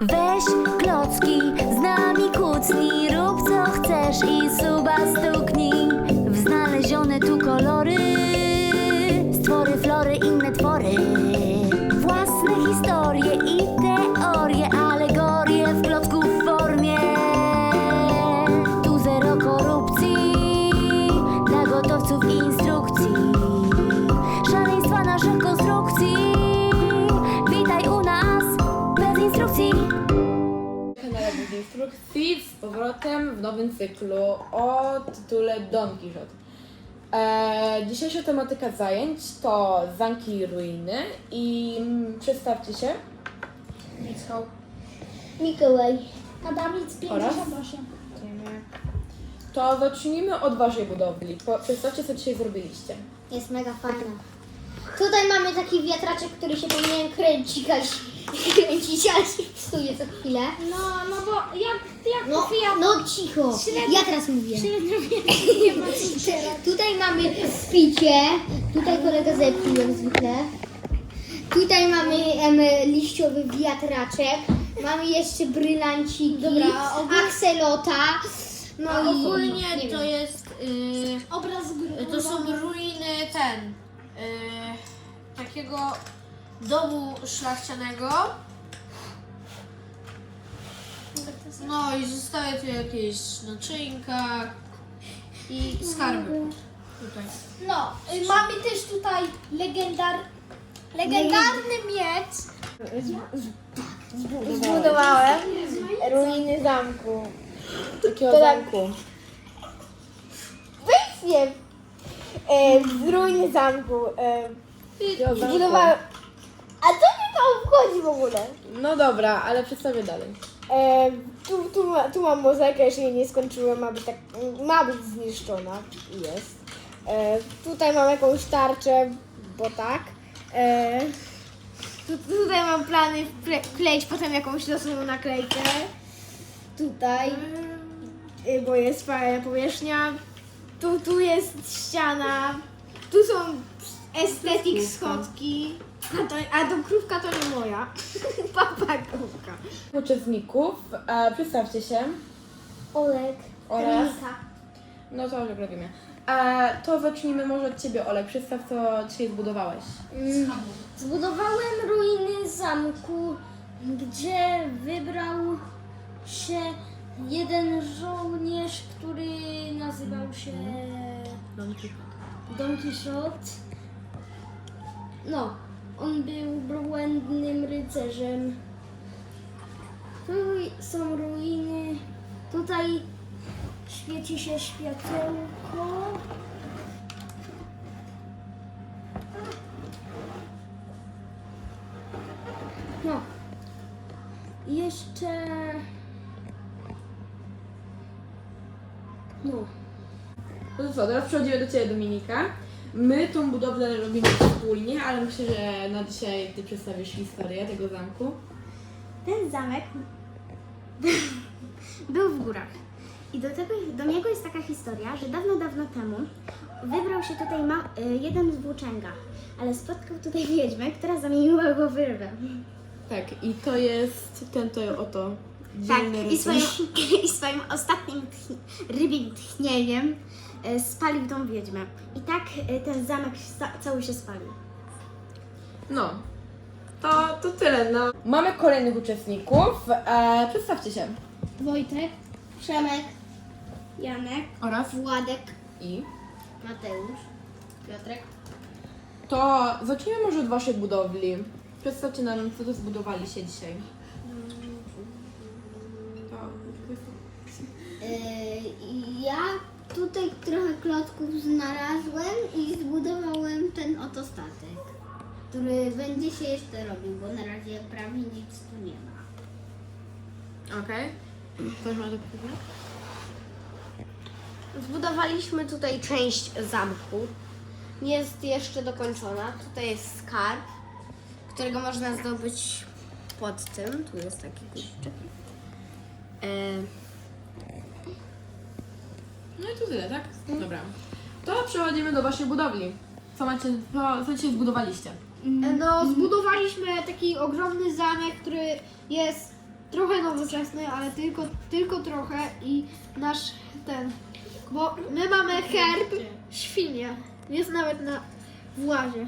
Weź klocki, z nami kucnij, rób co chcesz i suba stuknij w znalezione tu kolory. Stwory, flory, inne twory. Instrukcji z powrotem w nowym cyklu o tytule Don Quixote. E, dzisiejsza tematyka zajęć to zamki i ruiny i mm, przedstawcie się. Michał. Mikołaj. Adamic 58. To zacznijmy od waszej budowli. Po, przedstawcie co dzisiaj zrobiliście. Jest mega fajna. Tutaj mamy taki wiatraczek, który się powinien kręcić, aż się psuje co chwilę. No, no bo jak, jak No, Sofia no cicho. Średnio- Ja teraz mówię. średnio wie- nie ma Tutaj mamy picie. Tutaj kolega zepsuł jak zwykle. Tutaj mamy em, liściowy wiatraczek. Mamy jeszcze brylanciki, Dobra, a ogólnie- akselota. No A i ogólnie nie to wiem. jest. y, obraz gry. to są ruiny ten. y, takiego domu szlachcianego. No i zostały tu jakieś naczynka i skarby. Tutaj. No, y, mamy też tutaj legendar... legendarny miecz. Zbudowałem ruiny zamku. Jakiego To tak- zamku? Weź nie. E, z ruiny zamku. E, zamku? zbudowałem. A co mnie to obchodzi w ogóle? No dobra, ale przedstawię dalej. E, tu, tu, ma, tu mam mozaika, jeszcze jej nie skończyłem, ma być, tak, ma być zniszczona. I Jest. E, tutaj mam jakąś tarczę, bo tak. E, tu, tutaj mam plany wkle- wkleić potem jakąś losową naklejkę. Tutaj. Y, bo jest fajna powierzchnia. Tu, tu jest ściana. Tu są estetyk schodki. A, to, a do krówka to nie moja. Papa krówka. Uczestników, e, przedstawcie się. Olek. Oraz? No to już robimy. E, to zacznijmy może od ciebie, Olek. Przedstaw co dzisiaj zbudowałeś. Mm, Zbudowałem ruiny zamku, gdzie wybrał się jeden żołnierz, który nazywał się Don Quixote. Don Quixote. No, on był błędnym rycerzem. Tu są ruiny. Tutaj świeci się światełko. No. Jeszcze. No. No to co, teraz przechodzimy do Ciebie, Dominika. My tą budowlę robimy wspólnie, ale myślę, że na dzisiaj Ty przedstawisz historię tego zamku. Ten zamek był w górach. I do, tego, do niego jest taka historia, że dawno, dawno temu wybrał się tutaj ma, y, jeden z włóczęga, ale spotkał tutaj wiedźmę, która zamieniła go w rybę. Tak, i to jest ten to oto Tak, dzielny i swoim, i swoim ostatnim tch, rybim tchnieniem spalił tą wiedźmę. I tak y, ten zamek cały się spalił. No, to, to tyle. No. Mamy kolejnych uczestników. E, przedstawcie się. Wojtek. Przemek. Janek. Oraz Władek. i. Mateusz. Piotrek. To zacznijmy może od Waszej budowli. Przedstawcie nam, co to zbudowaliście dzisiaj. To, Yy, ja tutaj trochę klocków znalazłem i zbudowałem ten oto statek, który będzie się jeszcze robił, bo na razie prawie nic tu nie ma. Okej. Ktoś ma do powiedzenia? Zbudowaliśmy tutaj część zamku. Nie jest jeszcze dokończona. Tutaj jest skarb, którego można zdobyć pod tym. Tu jest taki guziczek. E, No i to tyle, tak? Dobra. To przechodzimy do Waszej budowli. Co macie, co, co dzisiaj zbudowaliście? No, zbudowaliśmy taki ogromny zamek, który jest trochę nowoczesny, ale tylko, tylko trochę i nasz ten, bo my mamy herb świnie, jest nawet na włazie.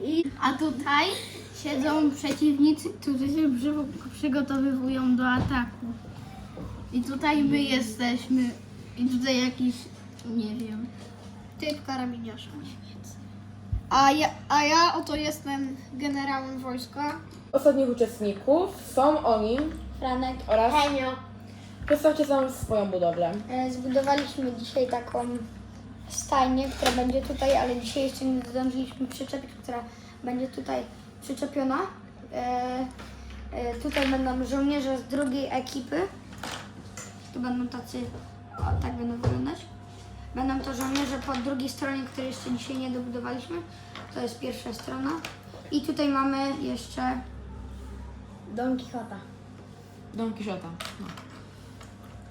I, A tutaj siedzą przeciwnicy, którzy się przy- przygotowywują do ataku. I tutaj my jesteśmy. I tutaj jakiś, nie wiem. typ karabiniarza. A ja, a ja oto jestem generałem wojska. Ostatnich uczestników są oni Franek, oraz... Henio. Przedstawcie sam swoją budowlę. E, Zbudowaliśmy dzisiaj taką stajnię, która będzie tutaj, ale dzisiaj jeszcze nie zdążyliśmy przyczepić, która będzie tutaj przyczepiona. E, e, tutaj będą żołnierze z drugiej ekipy. Tu będą tacy, o, tak będą wyglądać. Będą to żołnierze po drugiej stronie, której jeszcze dzisiaj nie dobudowaliśmy. To jest pierwsza strona. I tutaj mamy jeszcze Don Quixota. Don Quixota. No.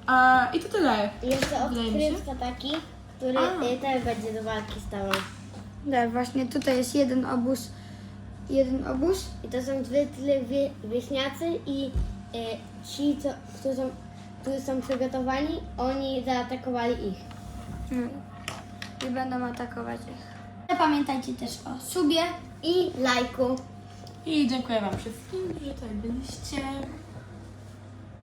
A, I to tyle. I jeszcze Wydaje mi się. odkrywca taki, który A. y, też będzie do walki stawał. Tak, właśnie tutaj jest jeden obóz, jeden obóz. I to są zwykli wie, wieśniacy i y, ci, co, którzy, są, którzy są przygotowani, oni zaatakowali ich. Mm. I będą atakować ich. Pamiętajcie też o subie. I lajku. I dziękuję Wam wszystkim, że tutaj byliście.